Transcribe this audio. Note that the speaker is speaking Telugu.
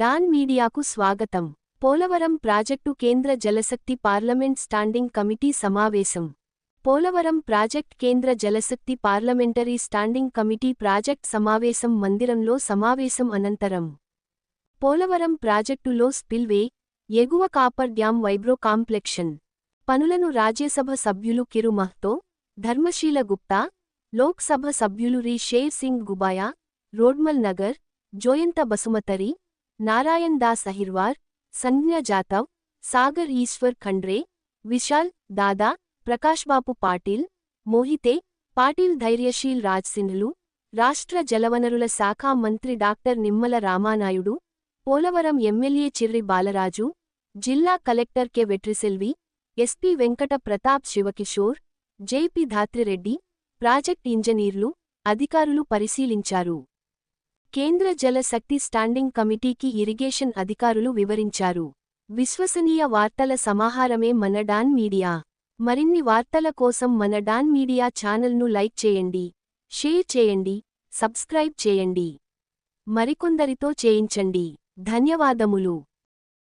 డాన్ మీడియాకు స్వాగతం. పోలవరం ప్రాజెక్టు కేంద్ర జలశక్తి పార్లమెంట్ స్టాండింగ్ కమిటీ సమావేశం. పోలవరం ప్రాజెక్ట్ కేంద్ర Jalshakti parliamentary standing committee project సమావేశం మందిరంలో సమావేశం అనంతరం. పోలవరం ప్రాజెక్టులో స్పిల్వే ఎగువ కాపర్ డ్యాం వైబ్రో కాంప్లెక్షన్. పనులను రాజ్యసభ సభ్యులు కిరు మహ్తో ధర్మశీల గుప్తా లోక్సభ సభ్యులు రి. షేర్ సింగ్ గుబాయా రోడ్మల్ నగర్ జోయంత బసుమతరి నారాయణ్ దాస్ అహిర్వార్ సంజ్ఞ జాతవ్ సాగర్ ఈశ్వర్ ఖండ్రే విశాల్ దాదా ప్రకాష్బాపు పాటిల్ మోహితే పాటిల్ ధైర్యశీల్ రాజ్ సింహ్లు రాష్ట్ర జలవనరుల శాఖ మంత్రి డాక్టర్ నిమ్మల రామానాయుడు పోలవరం ఎమ్మెల్యే చిర్రి బాలరాజు జిల్లా collector K Vetriselvi SP Venkata Pratap Shivakishore JP Dhatrireddy project ఇంజనీర్లు అధికారులు పరిశీలించారు. కేంద్ర జల శక్తి స్టాండింగ్ కమిటీకి ఇరిగేషన్ అధికారులు వివరించారు. విశ్వసనీయ వార్తల సమాహారమే మన డాన్ మీడియా. మరిన్ని వార్తల కోసం మన డాన్ మీడియా ఛానల్ను లైక్ చేయండి షేర్ చేయండి సబ్స్క్రైబ్ చేయండి. మరికొందరితో చేయించండి. ధన్యవాదములు.